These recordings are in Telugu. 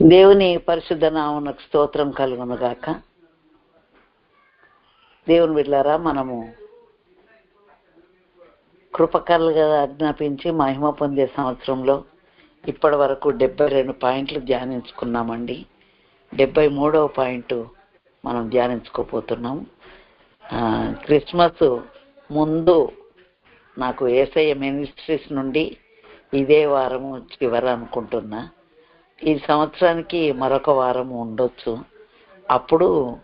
దేవుని పరిశుద్ధ నామనకు స్తోత్రం కలుగును గాక దేవుని బిడ్డారా మనము కృపకలుగా ఆజ్ఞాపించి మహిమ పొందే సంవత్సరంలో ఇప్పటి వరకు డెబ్బై రెండు పాయింట్లు ధ్యానించుకున్నామండి. డెబ్బై మూడవ పాయింట్ మనం ధ్యానించుకోపోతున్నాం క్రిస్మస్ ముందు నాకు ఏసఐ మినిస్ట్రీస్ నుండి ఇదే వారము చివర అనుకుంటున్నా. ఈ సంవత్సరానికి మరొక వారం ఉండొచ్చు. అప్పుడు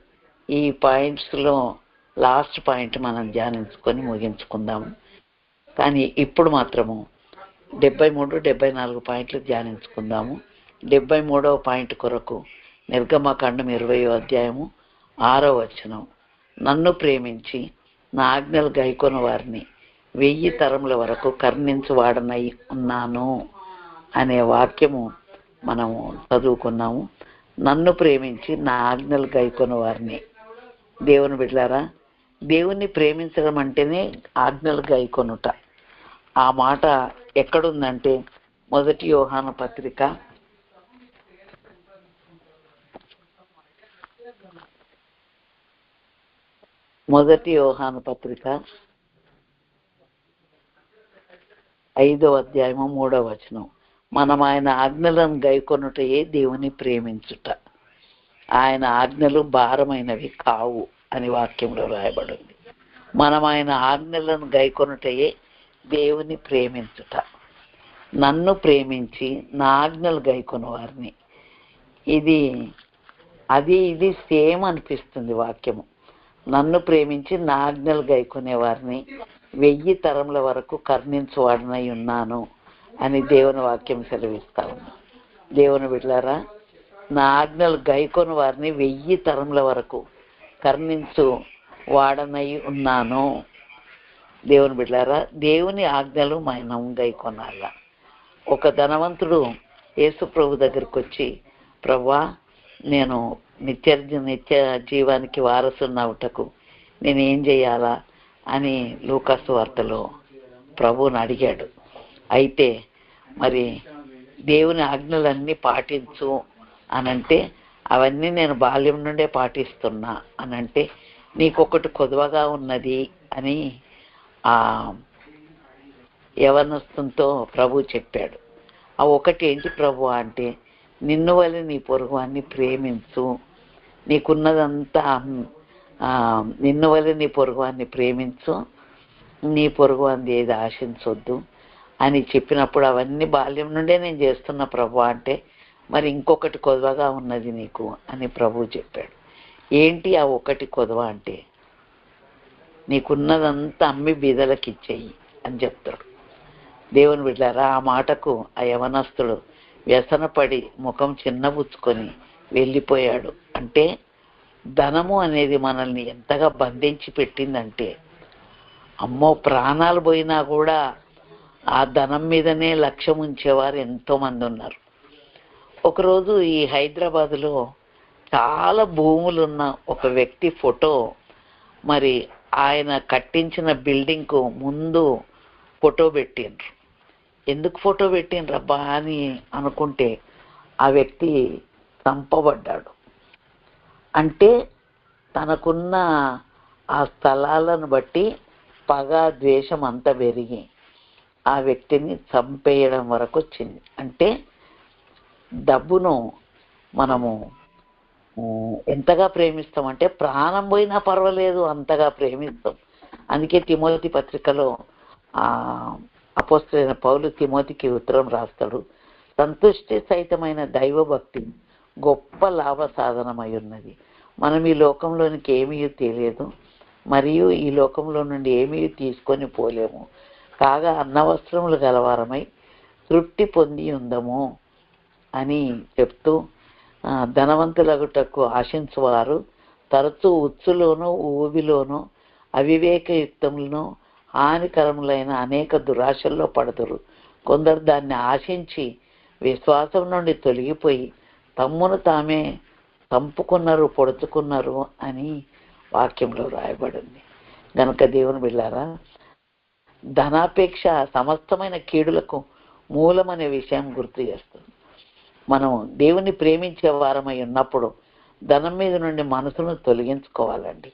ఈ పాయింట్స్లో లాస్ట్ పాయింట్ మనం ధ్యానించుకొని ముగించుకుందాము కానీ ఇప్పుడు మాత్రము డెబ్బై మూడు డెబ్బై నాలుగు పాయింట్లు ధ్యానించుకుందాము. డెబ్బై మూడవ పాయింట్ కొరకు నిర్గమకాండం ఇరవయో అధ్యాయము ఆరో వచనం. నన్ను ప్రేమించి నా ఆజ్ఞలు గైకొన వారిని వెయ్యి తరముల వరకు కర్ణించి వాడనై ఉన్నాను అనే వాక్యము మనము చదువుకున్నాము. నన్ను ప్రేమించి నా ఆజ్ఞలు గైకొన వారిని. దేవుని బిడ్డారా దేవుణ్ణి ప్రేమించడం అంటేనే ఆజ్ఞలు గైకొనుట. ఆ మాట ఎక్కడుందంటే మొదటి యోహాన పత్రిక మొదటి యోహాన పత్రిక ఐదో అధ్యాయము మూడో వచనం. మనం ఆయన ఆజ్ఞలను గైకొనుటయే దేవుని ప్రేమించుట. ఆయన ఆజ్ఞలు భారమైనవి కావు అని వాక్యంలో రాయబడింది. మనం ఆయన ఆజ్ఞలను గైకొనుటయే దేవుని ప్రేమించుట. నన్ను ప్రేమించి నా ఆజ్ఞలు గైకొను వారిని ఇది అది ఇది సేమ్ అనిపిస్తుంది వాక్యము. నన్ను ప్రేమించి నా ఆజ్ఞలు గైకొనేవారిని. వెయ్యి తరముల వరకు కర్ణించువాడనై ఉన్నాను. అని దేవుని వాక్యం సెలవిస్తా ఉంది దేవుని బిడ్డారా నా ఆజ్ఞలు గైకొని వారిని వెయ్యి తరముల వరకు కర్ణించు వాడనై ఉన్నాను. దేవుని బిడ్డారా దేవుని ఆజ్ఞలు మనం గైకొనాల. ఒక ధనవంతుడు యేసుప్రభు దగ్గరికి వచ్చి ప్రభా నేను నిత్య నిత్య జీవానికి వారసున్నవుటకు నేను ఏం చేయాలా? అని లూకాసు వార్తలో ప్రభువుని అడిగాడు. అయితే మరి దేవుని ఆజ్ఞలన్నీ పాటించు అనంటే అవన్నీ నేను బాల్యం నుండే పాటిస్తున్నా అనంటే నీకొకటి కొదవగా ఉన్నది అని ఆ యవనస్తుతో ప్రభు చెప్పాడు. ఆ ఒకటి ఏంటి ప్రభు అంటే నిన్ను వల్ల నీ పొరుగువాన్ని ప్రేమించు. నీకున్నదంతా నిన్ను వల్ల నీ పొరుగువాన్ని ప్రేమించు. నీ పొరుగువాన్ని ఏది ఆశించొద్దు. అని చెప్పినప్పుడు అవన్నీ బాల్యం నుండే నేను చేస్తున్న ప్రభు అంటే మరి ఇంకొకటి కొదవగా ఉన్నది నీకు అని ప్రభు చెప్పాడు. ఏంటి ఆ ఒకటి కొదవ అంటే? నీకున్నదంతా అమ్మి బీదలకు ఇచ్చేయి అని చెప్తాడు. దేవుని బిడ్డారా ఆ మాటకు ఆ యవనస్తుడు వ్యసనపడి ముఖం చిన్నబుచ్చుకొని వెళ్ళిపోయాడు. అంటే ధనము అనేది మనల్ని ఎంతగా బంధించి పెట్టిందంటే అమ్మో ప్రాణాలు పోయినా కూడా ఆ ధనం మీదనే లక్ష్యం ఉంచేవారు ఎంతోమంది ఉన్నారు. ఒకరోజు ఈ హైదరాబాదులో చాలా భూములున్న ఒక వ్యక్తి ఫోటో మరి ఆయన కట్టించిన బిల్డింగ్కు ముందు ఫోటో పెట్టిండ్రు. ఎందుకు ఫోటో పెట్టిండ్రబ్బా అని అనుకుంటే ఆ వ్యక్తి చంపబడ్డాడు. అంటే తనకున్న ఆ స్థలాలను బట్టి పగ ద్వేషం అంతా పెరిగి ఆ వ్యక్తిని చంపేయడం వరకు వచ్చింది. అంటే డబ్బును మనము ఎంతగా ప్రేమిస్తామంటే ప్రాణం పోయినా పర్వాలేదు అంతగా ప్రేమిస్తాం. అందుకే తిమోతి పత్రికలో ఆ అపోస్తులైన పౌలు తిమోతికి ఉత్తరం రాస్తాడు. సంతుష్టి సహితమైన దైవభక్తి గొప్ప లాభ సాధనమై ఉన్నది. మనం ఈ లోకంలోనికి ఏమీ తెలియదు మరియు ఈ లోకంలో నుండి ఏమీ తీసుకొని పోలేము. కాగా అన్నవస్త్రములు గలవారమై తృప్తి పొంది ఉందము అని చెప్తూ ధనవంతులగుటకు ఆశించువారు తరచూ ఉచ్చులోనూ ఊబిలోను అవివేకయుక్తములను హానికరములైన అనేక దురాశల్లో పడదురు. కొందరు దాన్ని ఆశించి విశ్వాసం నుండి తొలగిపోయి తమ్మును తామే చంపుకున్నారు పొడుచుకున్నారు అని వాక్యంలో రాయబడింది. గనక దేవుని బిళ్ళారా ధనాపేక్ష సమస్తమైన కీడులకు మూలమనే విషయం గుర్తు చేస్తుంది. మనం దేవుని ప్రేమించే వారమై ఉన్నప్పుడు ధనం మీద నుండి మనసును తొలగించుకోవాలండి.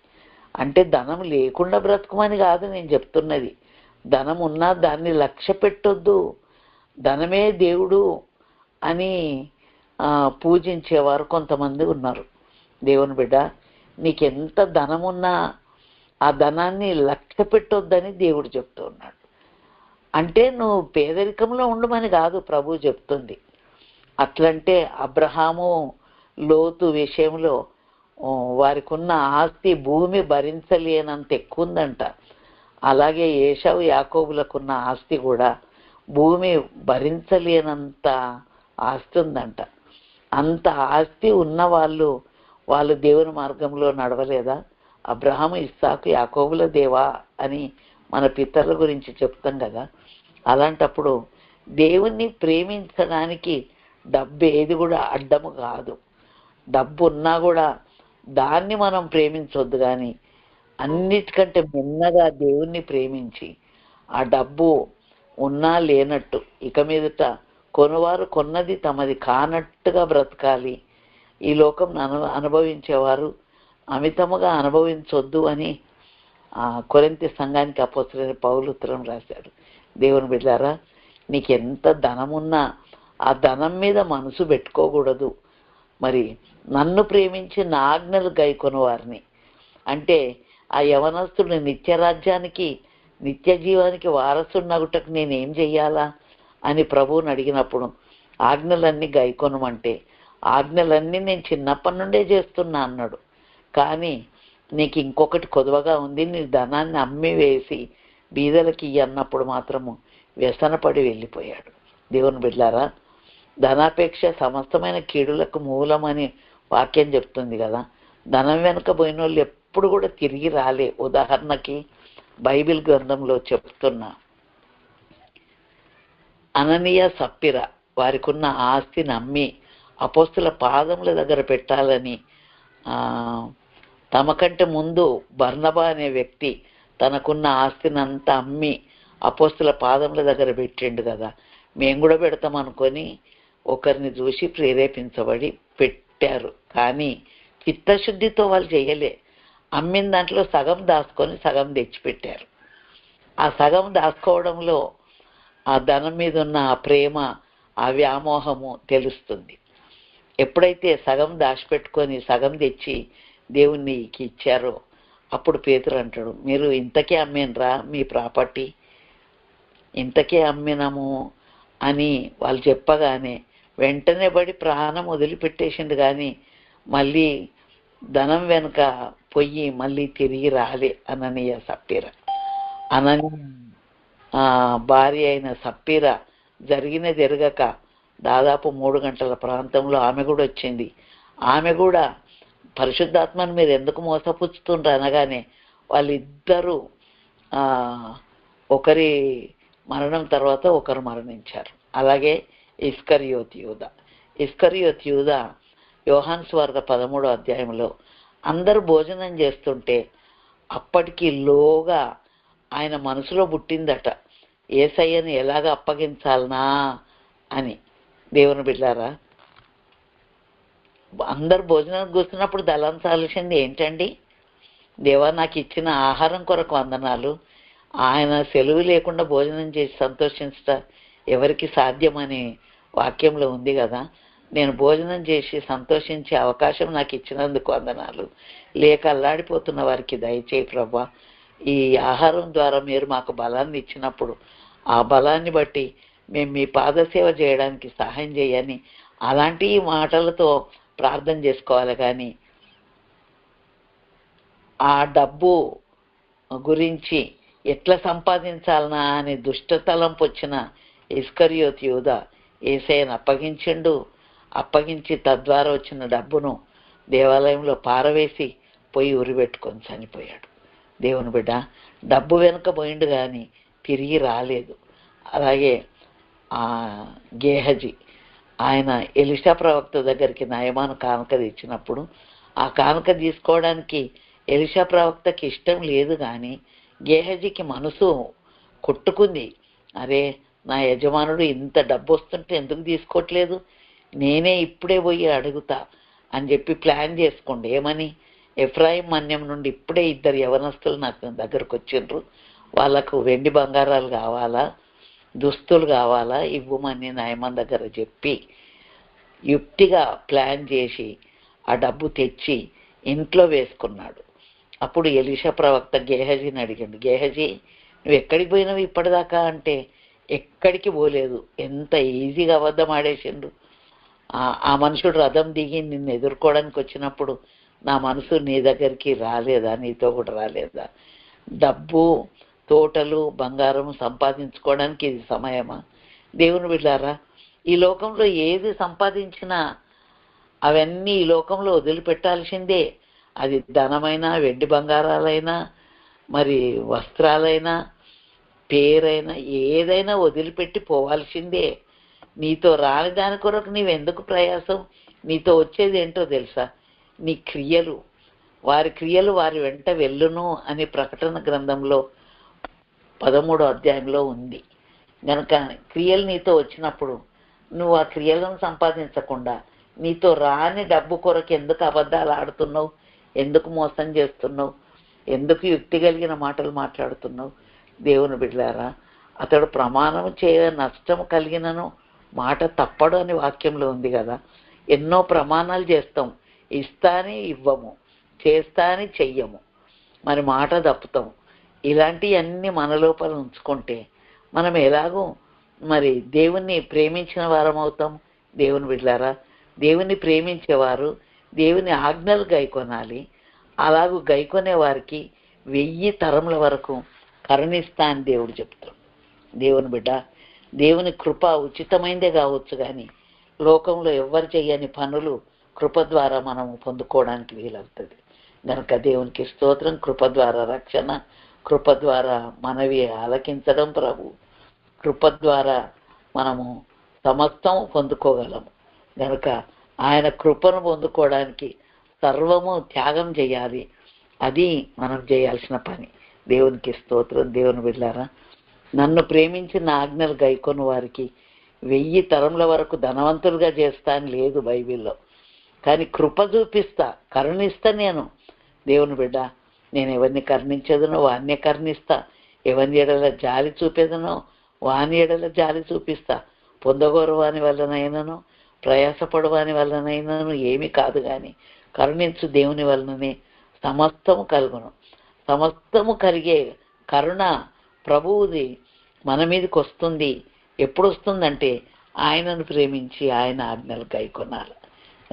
అంటే ధనం లేకుండా బ్రతకమని కాదు నేను చెప్తున్నది. ధనం ఉన్నా దాన్ని లక్ష్య పెట్టొద్దు. ధనమే దేవుడు అని పూజించేవారు కొంతమంది ఉన్నారు. దేవుని బిడ్డ నీకెంత ధనమున్నా ఆ ధనాన్ని లక్ష్య పెట్టొద్దని దేవుడు చెప్తూ ఉన్నాడు. అంటే నువ్వు పేదరికంలో ఉండమని కాదు ప్రభు చెప్తుంది. అట్లంటే అబ్రహాము లోతు విషయంలో వారికి ఉన్న ఆస్తి భూమి భరించలేనంత ఎక్కువ ఉందంట అలాగే ఏషావు యాకోబులకున్న ఆస్తి కూడా భూమి భరించలేనంత ఆస్తి ఉందంట. అంత ఆస్తి ఉన్న వాళ్ళు వాళ్ళు దేవుని మార్గంలో నడవలేదా? అబ్రహాము ఇస్సాకు యాకోబుల దేవా అని మన పితరుల గురించి చెప్తాం కదా. అలాంటప్పుడు దేవుణ్ణి ప్రేమించడానికి డబ్బు ఏది కూడా అడ్డము కాదు. డబ్బు ఉన్నా కూడా దాన్ని మనం ప్రేమించొద్దు కానీ అన్నిటికంటే మిన్నగా దేవుణ్ణి ప్రేమించి ఆ డబ్బు ఉన్నా లేనట్టు ఇక మీదట కొనువారు కొన్నది తమది కానట్టుగా బ్రతకాలి. ఈ లోకం అను అనుభవించేవారు అమితముగా అనుభవించొద్దు అని ఆ కొరింతి సంఘానికి అపోసరైన పౌలు ఉత్తరం రాశాడు. దేవుని బిడ్డారా నీకు ఎంత ధనమున్నా ఆ ధనం మీద మనసు పెట్టుకోకూడదు. మరి నన్ను ప్రేమించి నా ఆజ్ఞలు గైకొని వారిని అంటే ఆ యవనస్తుడు నిత్యరాజ్యానికి నిత్య జీవానికి వారసున్నగుటకు నేనేం చెయ్యాలా అని ప్రభువుని అడిగినప్పుడు ఆజ్ఞలన్నీ గైకొనమంటే ఆజ్ఞలన్నీ నేను చిన్నప్పటి నుండే చేస్తున్నా అన్నాడు. కానీ నీకు ఇంకొకటి కొదవగా ఉంది నీ ధనాన్ని అమ్మి వేసి బీదలకి అన్నప్పుడు మాత్రము వ్యసనపడి వెళ్ళిపోయాడు. దేవుని బిడ్డారా ధనాపేక్ష సమస్తమైన కీడులకు మూలమని వాక్యం చెప్తుంది కదా. ధనం వెనుక పోయిన వాళ్ళు ఎప్పుడు కూడా తిరిగి రాలే. ఉదాహరణకి బైబిల్ గ్రంథంలో చెప్తున్నా అననీయ సప్పిర వారికి ఉన్న ఆస్తిని అమ్మి అపోస్తుల పాదముల దగ్గర పెట్టాలని తమకంటే ముందు బర్ణబా అనే వ్యక్తి తనకున్న ఆస్తిని అంతా అమ్మి అపోస్తుల పాదముల దగ్గర పెట్టిండు కదా. మేము కూడా పెడతాం అనుకొని ఒకరిని చూసి ప్రేరేపించబడి పెట్టారు. కానీ చిత్తశుద్ధితో వాళ్ళు చేయలే. అమ్మిన దాంట్లో సగం దాచుకొని సగం తెచ్చిపెట్టారు. ఆ సగం దాచుకోవడంలో ఆ ధనం మీద ఉన్న ఆ ప్రేమ ఆ వ్యామోహము తెలుస్తుంది. ఎప్పుడైతే సగం దాచిపెట్టుకొని సగం తెచ్చి దేవునికి ఇచ్చారో అప్పుడు పేతురు అంటాడు మీరు ఇంతకే అమ్మేనరా మీ ప్రాపర్టీ? ఇంతకే అమ్మినాము? అని వాళ్ళు చెప్పగానే వెంటనే పడి ప్రాణం వదిలిపెట్టేసిండు కానీ మళ్ళీ ధనం వెనుక పొయ్యి మళ్ళీ తిరిగి రాలే. అననీయ సప్పీర. అనని భార్య అయిన సప్పీర జరిగిన జరగక దాదాపు మూడు గంటల ప్రాంతంలో ఆమె కూడా వచ్చింది. ఆమె కూడా పరిశుద్ధాత్మను మీరు ఎందుకు మోసపుచ్చుతుండ్రు అనగానే వాళ్ళిద్దరూ ఒకరి మరణం తర్వాత ఒకరు మరణించారు. అలాగే ఇస్కరియోత్ యూద. ఇస్కరియోత్ యూద యోహాన్ స్వార్థ పదమూడో అధ్యాయంలో అందరూ భోజనం చేస్తుంటే అప్పటికి లోగా ఆయన మనసులో పుట్టిందట. ఏసయ్యని ఎలాగ అప్పగించాలనా అని. దేవుని బిడ్డారా అందరు భోజనానికి కూర్చున్నప్పుడు దళంచాల్సింది ఏంటండి? దేవా నాకు ఇచ్చిన ఆహారం కొరకు వందనాలు. ఆయన సెలవు లేకుండా భోజనం చేసి సంతోషించట ఎవరికి సాధ్యమని వాక్యంలో ఉంది కదా. నేను భోజనం చేసి సంతోషించే అవకాశం నాకు ఇచ్చినందుకు వందనాలు. లేక అల్లాడిపోతున్న వారికి దయచేయి ప్రభా. ఈ ఆహారం ద్వారా మీరు మాకు బలాన్ని ఇచ్చినప్పుడు ఆ బలాన్ని బట్టి మేము మీ పాదసేవ చేయడానికి సహాయం చేయని అలాంటి మాటలతో ప్రార్థన చేసుకోవాలి కానీ ఆ డబ్బు గురించి ఎట్లా సంపాదించాలనా అని దుష్టతలంపు వచ్చిన ఇస్కరియోత్ యూద ఏసైని అప్పగించిండు. అప్పగించి తద్వారా వచ్చిన డబ్బును దేవాలయంలో పారవేసి పోయి ఉరిపెట్టుకొని చనిపోయాడు. దేవుని బిడ్డ డబ్బు వెనుక పోయిండు కానీ తిరిగి రాలేదు. అలాగే గేహజీ ఆయన ఎలిషా ప్రవక్త దగ్గరికి నయమాను కానుక తెచ్చినప్పుడు ఆ కానుక తీసుకోవడానికి ఎలిషా ప్రవక్తకి ఇష్టం లేదు కానీ గేహజీకి మనసు కొట్టుకుంది. అరే నా యజమానుడు ఇంత డబ్బు వస్తుంటే ఎందుకు తీసుకోవట్లేదు? నేనే ఇప్పుడే పోయి అడుగుతా అని చెప్పి ప్లాన్ చేసుకోండి ఏమని? ఎఫ్రాయిం మన్యం నుండి ఇప్పుడే ఇద్దరు యవనస్తులు నాకు దగ్గరకు వచ్చిండ్రు వాళ్ళకు వెండి బంగారాలు కావాలా? దుస్తులు కావాలా? ఇవ్వమని నాయమన్ దగ్గర చెప్పి యుక్తిగా ప్లాన్ చేసి ఆ డబ్బు తెచ్చి ఇంట్లో వేసుకున్నాడు. అప్పుడు ఎలిషా ప్రవక్త గేహజీని అడిగాడు గేహజీ నువ్వు ఎక్కడికి పోయినావు ఇప్పటిదాకా అంటే? ఎక్కడికి పోలేదు? ఎంత ఈజీగా అబద్ధం ఆడేసిండు? ఆ మనుషుడు రథం దిగి నిన్ను ఎదుర్కోవడానికి వచ్చినప్పుడు నా మనసు నీ దగ్గరికి రాలేదా? నీతో కూడా రాలేదా? డబ్బు తోటలు బంగారం సంపాదించుకోవడానికి ఇది సమయమా? దేవుని బిడ్డారా ఈ లోకంలో ఏది సంపాదించినా అవన్నీ ఈ లోకంలో వదిలిపెట్టాల్సిందే. అది ధనమైనా వెండి బంగారాలైనా మరి వస్త్రాలైనా పేరైనా ఏదైనా వదిలిపెట్టి పోవాల్సిందే. నీతో రాని దాని కొరకు నీవెందుకు ప్రయాసం? నీతో వచ్చేది ఏంటో తెలుసా? నీ క్రియలు. వారి క్రియలు వారి వెంట వెళ్ళును అని ప్రకటన గ్రంథంలో పదమూడో అధ్యాయంలో ఉంది. గనక క్రియలు నీతో వచ్చినప్పుడు నువ్వు ఆ క్రియలను సంపాదించకుండా నీతో రాని డబ్బు కొరకు ఎందుకు అబద్ధాలు ఆడుతున్నావు? ఎందుకు మోసం చేస్తున్నావు? ఎందుకు యుక్తి కలిగిన మాటలు మాట్లాడుతున్నావు? దేవుని బిడ్డారా అతడు ప్రమాణం చేయ నష్టం కలిగినను మాట తప్పడు అని వాక్యంలో ఉంది కదా. ఎన్నో ప్రమాణాలు చేస్తాం. ఇస్తానే ఇవ్వము. చేస్తాని చెయ్యము. మరి మాట తప్పుతాం. ఇలాంటివన్నీ మన లోపల ఉంచుకుంటే మనం ఎలాగో మరి దేవుణ్ణి ప్రేమించిన వారం అవుతాం. దేవుని బిడ్డారా దేవుణ్ణి ప్రేమించేవారు దేవుని ఆజ్ఞలు గైకొనాలి. అలాగూ గైకొనే వారికి వెయ్యి తరముల వరకు కరుణిస్తా అని దేవుడు చెప్తాడు. దేవుని బిడ్డ దేవుని కృప ఉచితమైందే కావచ్చు కానీ లోకంలో ఎవ్వరు చేయని పనులు కృప ద్వారా మనం పొందుకోవడానికి వీలవుతుంది. గనక దేవునికి స్తోత్రం కృప ద్వారా రక్షణ కృప ద్వారా మనవి ఆలకించడం ప్రభు. కృప ద్వారా మనము సమస్తం పొందుకోగలము గనక ఆయన కృపను పొందుకోవడానికి సర్వము త్యాగం చేయాలి. అది మనం చేయాల్సిన పని. దేవునికి స్తోత్రం. దేవుని బిడ్డారా నన్ను ప్రేమించిన ఆజ్ఞలు గైకొని వారికి వెయ్యి తరముల వరకు ధనవంతులుగా చేస్తా అని లేదు బైబిల్లో. కానీ కృప చూపిస్తా కరుణిస్తా నేను. దేవుని బిడ్డ నేను ఎవరిని కర్ణించదునో వాన్నే కర్ణిస్తా. ఎవరిని ఎడల జాలి చూపేదనో వాని ఎడల జాలి చూపిస్తా. పొందగోరవాని వాని ప్రయాసపడవాని ప్రయాసపడు వల్లనైనాను ఏమీ కాదు కానీ కరుణించు దేవుని వలననే సమస్తము కలుగును. సమస్తము కలిగే కరుణ ప్రభువుది మన మీదకి వస్తుంది. ఎప్పుడు వస్తుందంటే ఆయనను ప్రేమించి ఆయన ఆజ్ఞలు గైకొనాలి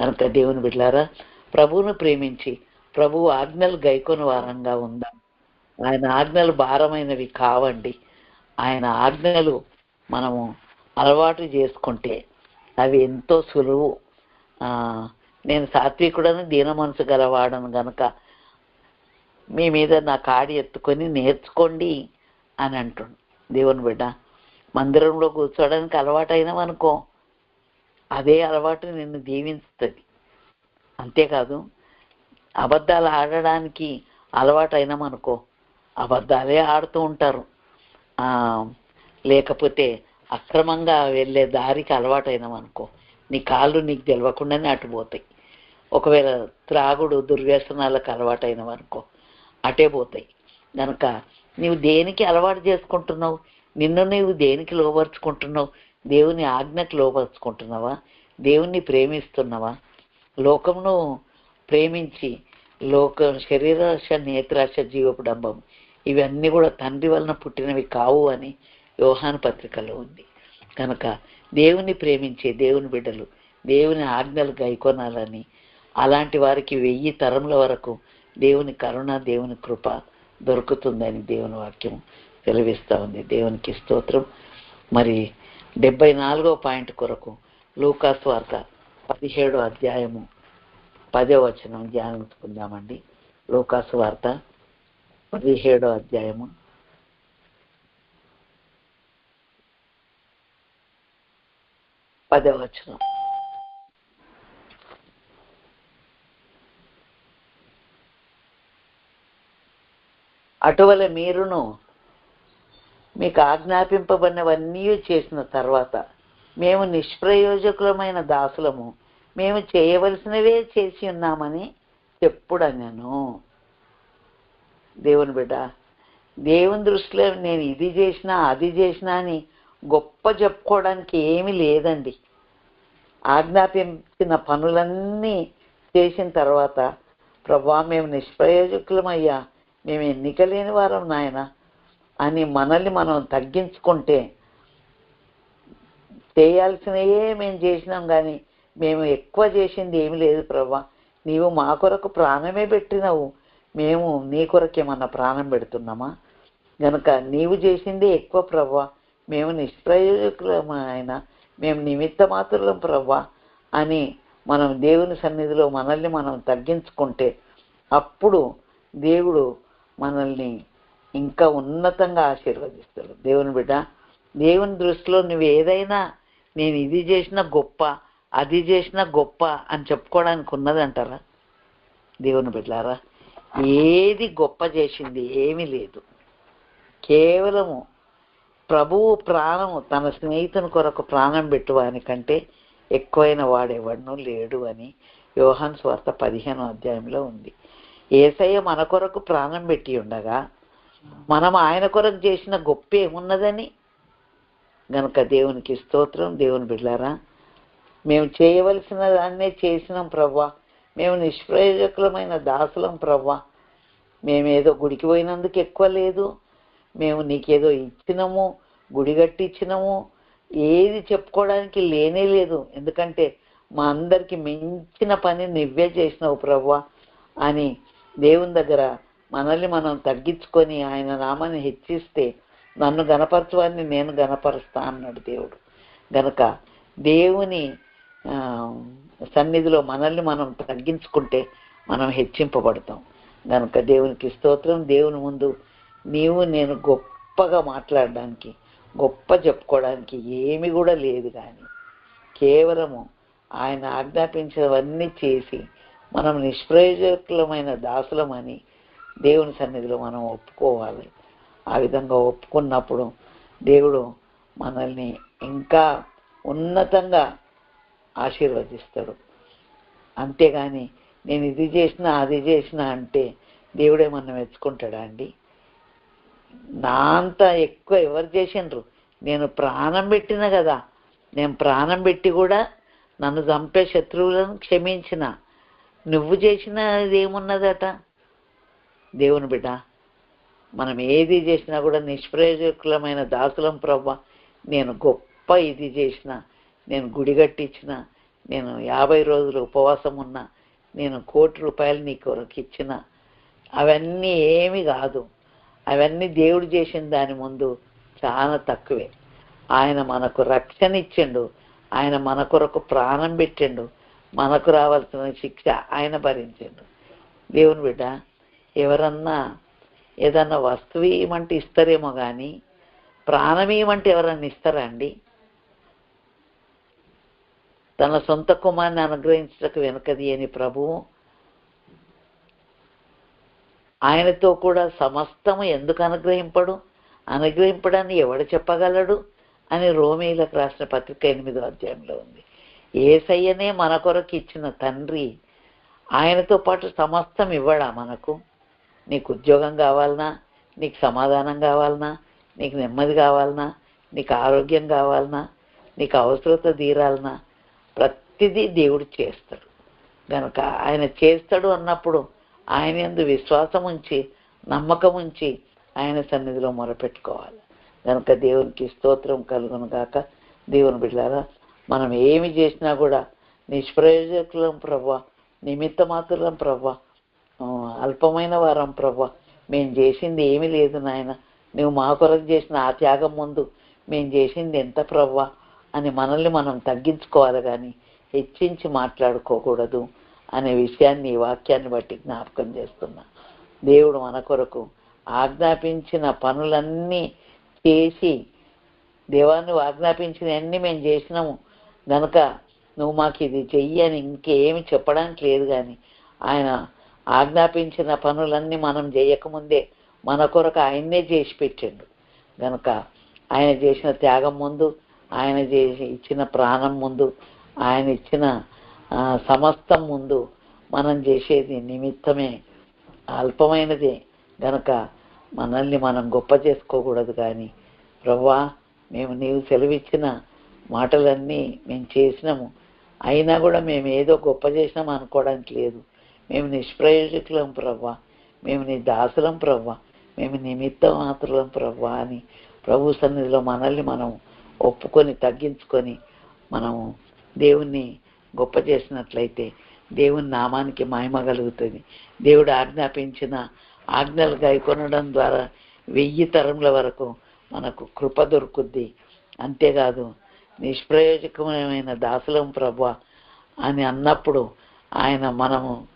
కనుక దేవుని బిడ్డారా ప్రభువును ప్రేమించి ప్రభువు ఆజ్ఞలు గైకొని వారంగా ఉందాం? ఆయన ఆజ్ఞలు భారమైనవి కావండి. ఆయన ఆజ్ఞలు మనము అలవాటు చేసుకుంటే అవి ఎంతో సులువు. నేను సాత్వికుడని దీన మనసు గలవాడను గనక మీ మీద నా కాడి ఎత్తుకొని నేర్చుకోండి అని అంటుండు. దేవుని బిడ్డ మందిరంలో కూర్చోవడానికి అలవాటైనవనుకో అదే అలవాటు నిన్ను దీవించుతుంది. అంతేకాదు అబద్ధాలు ఆడడానికి అలవాటైనామనుకో అబద్ధాలే ఆడుతూ ఉంటారు. లేకపోతే అక్రమంగా వెళ్ళే దారికి అలవాటైనామనుకో నీ కాళ్ళు నీకు తెలియకుండానే అటుపోతాయి ఒకవేళ త్రాగుడు దుర్వ్యసనాలకు అలవాటైనవనుకో అటే పోతాయి. కనుక నీవు దేనికి అలవాటు చేసుకుంటున్నావు? నిన్ను నీవు దేనికి లోపరుచుకుంటున్నావు దేవుని ఆజ్ఞకు లోపరుచుకుంటున్నావా దేవుణ్ణి ప్రేమిస్తున్నావా? లోకంను ప్రేమించి లోక శరీరాశ నేత్రాశ జీవపు డంబం ఇవన్నీ కూడా తండ్రి వలన పుట్టినవి కావు అని యోహాను పత్రికలో ఉంది. కనుక దేవుని ప్రేమించే దేవుని బిడ్డలు దేవుని ఆజ్ఞలు గైకొనాలని అలాంటి వారికి వెయ్యి తరముల వరకు దేవుని కరుణ దేవుని కృప దొరుకుతుందని దేవుని వాక్యం తెలివిస్తూ ఉంది. దేవునికి స్తోత్రం. మరి డెబ్బై నాలుగో పాయింట్ కొరకు లూకాస్ వార్త పదిహేడో అధ్యాయము పదే వచనం ధ్యానించుకుందామండి లోకాసు వార్త పదిహేడో అధ్యాయము. పదే వచనం. అటువల మీరును మీకు ఆజ్ఞాపింపబడినవన్నీ చేసిన తర్వాత మేము నిష్ప్రయోజకులమైన దాసులము. మేము చేయవలసినవే చేసి ఉన్నామని చెప్పుడన్నాను దేవుని బిడ్డ దేవుని దృష్టిలో నేను ఇది చేసినా అది చేసినా అని గొప్ప చెప్పుకోవడానికి ఏమీ లేదండి. ఆజ్ఞాపించిన పనులన్నీ చేసిన తర్వాత ప్రభా మేము నిష్ప్రయోజకులమయ్యా మేము ఎన్నిక లేని వారం నాయన అని మనల్ని మనం తగ్గించుకుంటే చేయాల్సినవే మేము చేసినాం కానీ మేము ఎక్కువ చేసింది ఏమి లేదు ప్రభా. నీవు మా కొరకు ప్రాణమే పెట్టినవు. మేము నీ కొరకేమన్నా ప్రాణం పెడుతున్నామా? గనుక నీవు చేసిందే ఎక్కువ ప్రభా. మేము నిష్ప్రయోజకులమైన మేము నిమిత్త మాత్రులం ప్రభా అని మనం దేవుని సన్నిధిలో మనల్ని మనం తగ్గించుకుంటే అప్పుడు దేవుడు మనల్ని ఇంకా ఉన్నతంగా ఆశీర్వదిస్తాడు. దేవుని బిడ్డ దేవుని దృష్టిలో నువ్వు ఏదైనా నేను ఇది చేసిన గొప్ప అది చేసిన గొప్ప అని చెప్పుకోవడానికి ఉన్నదంటారా? దేవుని బిడ్డారా ఏది గొప్ప చేసింది ఏమీ లేదు. కేవలము ప్రభువు ప్రాణము తన స్నేహితుని కొరకు ప్రాణం పెట్టువాని కంటే ఎక్కువైన వాడెవడనూ లేడు అని యోహాన్ స్వార్థ పదిహేను అధ్యాయంలో ఉంది. ఏసయ్య మన కొరకు ప్రాణం పెట్టి ఉండగా మనం ఆయన కొరకు చేసిన గొప్ప ఏమున్నదని? గనుక దేవునికి స్తోత్రం. దేవుని బిడ్డారా మేము చేయవలసిన దాన్నే చేసినాం ప్రవ్వా. మేము నిష్ప్రయోజకులమైన దాసులం ప్రవ్వా. మేమేదో గుడికి పోయినందుకు ఎక్కువ లేదు. మేము నీకేదో ఇచ్చినాము గుడి కట్టించినాము ఏది చెప్పుకోవడానికి లేనే లేదు. ఎందుకంటే మా అందరికి మించిన పని నువ్వే చేసినావు ప్రవ్వా అని దేవుని దగ్గర మనల్ని మనం తగ్గించుకొని ఆయన నామాన్ని హెచ్చిస్తే నన్ను గనపరచువాన్ని నేను గనపరుస్తా అన్నాడు దేవుడు. గనక దేవుని సన్నిధిలో మనల్ని మనం తగ్గించుకుంటే మనం హెచ్చింపబడతాం. కనుక దేవునికి స్తోత్రం దేవుని ముందు నీవు నేను గొప్పగా మాట్లాడడానికి గొప్ప చెప్పుకోవడానికి ఏమి కూడా లేదు కానీ కేవలము ఆయన ఆజ్ఞాపించినవన్నీ చేసి మనం నిష్ప్రయోజకులమైన దాసులమని దేవుని సన్నిధిలో మనం ఒప్పుకోవాలి. ఆ విధంగా ఒప్పుకున్నప్పుడు దేవుడు మనల్ని ఇంకా ఉన్నతంగా ఆశీర్వదిస్తాడు. అంతేగాని నేను ఇది చేసినా అది చేసినా అంటే దేవుడే మనం మెచ్చుకుంటాడా అండి? నా అంత ఎక్కువ ఎవరు చేసిండ్రు? నేను ప్రాణం పెట్టిన కదా. నేను ప్రాణం పెట్టి కూడా నన్ను చంపే శత్రువులను క్షమించిన. నువ్వు చేసిన ఏమున్నదట దేవుని బిడ్డ మనం ఏది చేసినా కూడా నిష్ప్రయోజకులమైన దాసులం ప్రభ నేను గొప్ప ఇది చేసిన. నేను గుడి కట్టించిన నేను యాభై రోజులు ఉపవాసం ఉన్నా నేను కోటి రూపాయలు నీ కొరకు ఇచ్చిన అవన్నీ ఏమి కాదు. అవన్నీ దేవుడు చేసిన దాని ముందు చాలా తక్కువే. ఆయన మనకు రక్షణ ఇచ్చిండు ఆయన మన కొరకు ప్రాణం పెట్టిండు మనకు రావాల్సిన శిక్ష ఆయన భరించిండు. దేవుని బిడ్డ ఎవరన్నా ఏదన్నా వస్తువు ఇవ్వమంటే ఇస్తారేమో కానీ ప్రాణం ఇవ్వమంటే ఎవరన్నా ఇస్తారా అండి? తన సొంత కుమార్ని అనుగ్రహించటకు వెనుకది అని ప్రభువు ఆయనతో కూడా సమస్తము ఎందుకు అనుగ్రహింపడు? అనుగ్రహింపడాన్ని ఎవడు చెప్పగలడు? అని రోమీలకు రాసిన పత్రిక ఎనిమిదో అధ్యాయంలో ఉంది. ఏసయ్యనే మన కొరకు ఇచ్చిన తండ్రి ఆయనతో పాటు సమస్తం ఇవ్వడా మనకు? నీకు ఉద్యోగం కావాలనా? నీకు సమాధానం కావాలనా? నీకు నెమ్మది కావాలనా? నీకు ఆరోగ్యం కావాలనా? నీకు అవసరత తీరాలనా? ప్రతిదీ దేవుడు చేస్తాడు. కనుక ఆయన చేస్తాడు అన్నప్పుడు ఆయన ఎందు విశ్వాసం ఉంచి నమ్మకం ఉంచి ఆయన సన్నిధిలో మొరపెట్టుకోవాలి. కనుక దేవునికి స్తోత్రం కలుగును గాక. దేవుని బిడ్డారా మనం ఏమి చేసినా కూడా నిష్ప్రయోజకులం ప్రభా నిమిత్త మాత్రం ప్రభా అల్పమైన వారం ప్రభా మేము చేసింది ఏమీ లేదు నాయన. నువ్వు మా కొరకు చేసిన ఆ త్యాగం ముందు మేము చేసింది ఎంత ప్రభా? అని మనల్ని మనం తగ్గించుకోవాలి కానీ హెచ్చించి మాట్లాడుకోకూడదు అనే విషయాన్ని ఈ వాక్యాన్ని బట్టి జ్ఞాపకం చేస్తున్నా. దేవుడు మన కొరకు ఆజ్ఞాపించిన పనులన్నీ చేసి దేవాన్ని ఆజ్ఞాపించిన అన్ని మేము చేసినాము. గనక నువ్వు మాకు ఇది చెయ్యి అని ఇంకేమి చెప్పడానికి లేదు కానీ ఆయన ఆజ్ఞాపించిన పనులన్నీ మనం చేయకముందే మన కొరకు ఆయన్నే చేసి పెట్టిండు. గనక ఆయన చేసిన త్యాగం ముందు ఆయన చేసి ఇచ్చిన ప్రాణం ముందు ఆయన ఇచ్చిన సమస్తం ముందు మనం చేసేది నిమిత్తమే. అల్పమైనదే గనక మనల్ని మనం గొప్ప చేసుకోకూడదు కానీ ప్రవ్వా మేము నీవు సెలవిచ్చిన మాటలన్నీ మేము చేసినాము. అయినా కూడా మేము ఏదో గొప్ప చేసినాం అనుకోవడానికి లేదు. మేము నిష్ప్రయోజకులం ప్రవ్వా. మేము నీ దాసులం ప్రవ్వా. మేము నిమిత్త మాత్రులం ప్రవ్వా అని ప్రభు సన్నిధిలో మనల్ని మనం ఒప్పుకొని తగ్గించుకొని మనము దేవుణ్ణి గొప్ప చేసినట్లయితే దేవుని నామానికి మహిమ కలుగుతుంది. దేవుడు ఆజ్ఞాపించిన ఆజ్ఞలు గైకొనడం ద్వారా వెయ్యి తరముల వరకు మనకు కృప దొరుకుద్ది. అంతేకాదు నిష్ప్రయోజకమైన దాసులం ప్రభు అని అన్నప్పుడు ఆయన మనము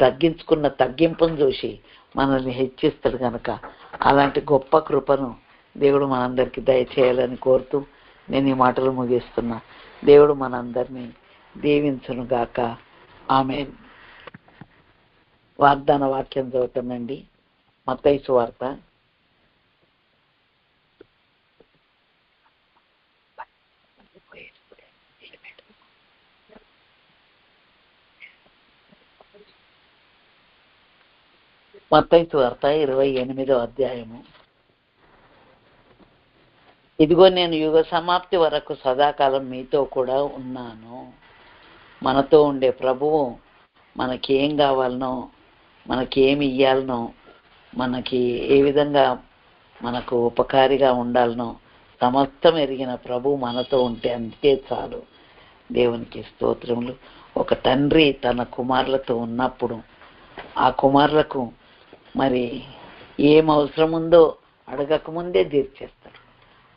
తగ్గించుకున్న తగ్గింపును చూసి మనల్ని హెచ్చిస్తాడు కనుక అలాంటి గొప్ప కృపను దేవుడు మనందరికీ దయచేయాలని కోరుతూ నేను ఈ మాటలు ముగిస్తున్నా. దేవుడు మనందరినీ దీవించును గాక. ఆమె వాగ్దాన వాక్యం చదువుతానండి మతైసు వార్త. మత్తైసు వార్త ఇరవై ఎనిమిదో అధ్యాయము. ఇదిగో నేను యుగ సమాప్తి వరకు సదాకాలం మీతో కూడా ఉన్నాను. మనతో ఉండే ప్రభువు మనకి ఏం కావాలనో మనకేమి ఇయ్యాలనో మనకి ఏ విధంగా మనకు ఉపకారిగా ఉండాలనో సమస్తం ఎరిగిన ప్రభు మనతో ఉంటే అంతే చాలు. దేవునికి స్తోత్రములు. ఒక తండ్రి తన కుమారులతో ఉన్నప్పుడు ఆ కుమారులకు మరి ఏం అవసరం ఉందో అడగకముందే తీర్చేస్తారు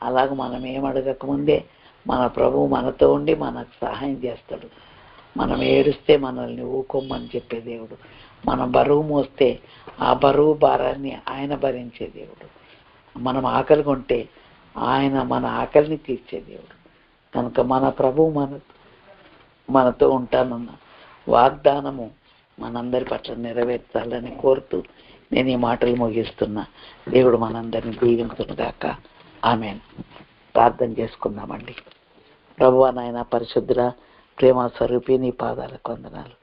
అలాగ మనం ఏం అడగకముందే మన ప్రభువు మనతో ఉండి మనకు సహాయం చేస్తాడు. మనం ఏడిస్తే మనల్ని ఊకొమ్మని చెప్పే దేవుడు. మనం బరువు మోస్తే ఆ బరువు భారాన్ని ఆయన భరించే దేవుడు. మనం ఆకలి కొంటే ఆయన మన ఆకలిని తీర్చే దేవుడు. కనుక మన ప్రభు మన మనతో ఉంటానన్న వాగ్దానము మనందరి పట్ల నెరవేర్చాలని కోరుతూ నేను ఈ మాటలు ముగిస్తున్నా. దేవుడు మనందరిని దీవించుగాక ఆమె ప్రార్థన చేసుకుందామండి. ప్రభు నాయన పరిశుద్ధుల ప్రేమ స్వరూపి నీ పాదాలకు వందనాలు.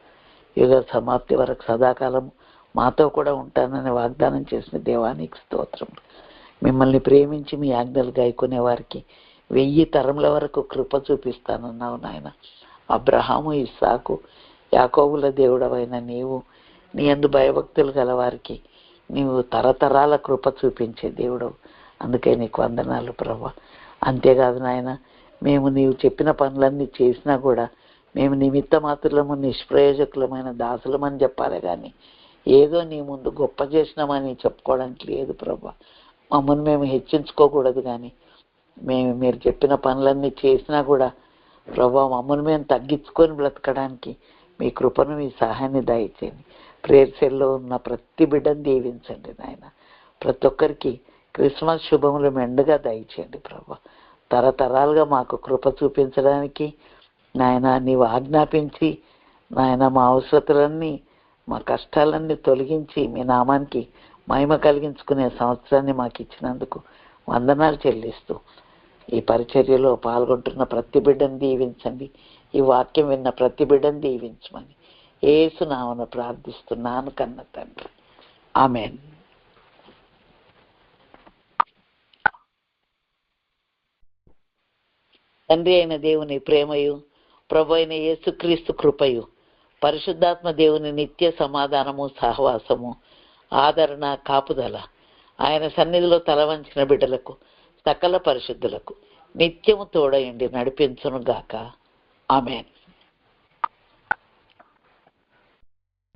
యుగ సమాప్తి వరకు సదాకాలం మాతో కూడా ఉంటానని వాగ్దానం చేసిన దేవానికి స్తోత్రం. మిమ్మల్ని ప్రేమించి మీ ఆజ్ఞలు గాయకునే వారికి వెయ్యి తరముల వరకు కృప చూపిస్తానన్నావు నాయన. అబ్రహాము ఇస్సాకు యాకోబుల దేవుడవైన నీవు నీ అందు భయభక్తులు గల వారికి నీవు తరతరాల కృప చూపించే దేవుడు అందుకే నీకు వందనాలు ప్రభా. అంతేకాదు నాయన మేము నీవు చెప్పిన పనులన్నీ చేసినా కూడా మేము నిమిత్త మాత్రము నిష్ప్రయోజకులమైన దాసులమని చెప్పాలి కానీ ఏదో నీ ముందు గొప్ప చేసినామని చెప్పుకోవడానికి లేదు ప్రభా. మమ్మల్ని మేము హెచ్చించుకోకూడదు కానీ మేము మీరు చెప్పిన పనులన్నీ చేసినా కూడా ప్రభా మమ్మల్ని మేము తగ్గించుకొని బ్రతకడానికి మీ కృపను మీ సహాయాన్ని దయచేయండి. ప్రేయర్ సెల్లో ఉన్న ప్రతి బిడ్డను దీవించండి నాయన. ప్రతి ఒక్కరికి క్రిస్మస్ శుభములు మెండుగా దయచేయండి ప్రభు. తరతరాలుగా మాకు కృప చూపించడానికి నాయన నీవు ఆజ్ఞాపించి నాయన మా అవసరతలన్నీ మా కష్టాలన్నీ తొలగించి మీ నామానికి మహిమ కలిగించుకునే సంవత్సరాన్ని మాకు ఇచ్చినందుకు వందనాలు చెల్లిస్తూ ఈ పరిచర్యలో పాల్గొంటున్న ప్రతి బిడ్డను దీవించండి. ఈ వాక్యం విన్న ప్రతి బిడ్డను దీవించమని ఏసునామను ప్రార్థిస్తున్నాను కన్న తండ్రి. ఆమెన్. తండ్రి అయిన దేవుని ప్రేమయు ప్రభు అయిన యేసుక్రీస్తు కృపయు పరిశుద్ధాత్మ దేవుని నిత్య సమాధానము సహవాసము ఆదరణ కాపుదల ఆయన సన్నిధిలో తలవంచిన బిడ్డలకు సకల పరిశుద్ధులకు నిత్యము తోడయండి నడిపించును గాక ఆమెన్.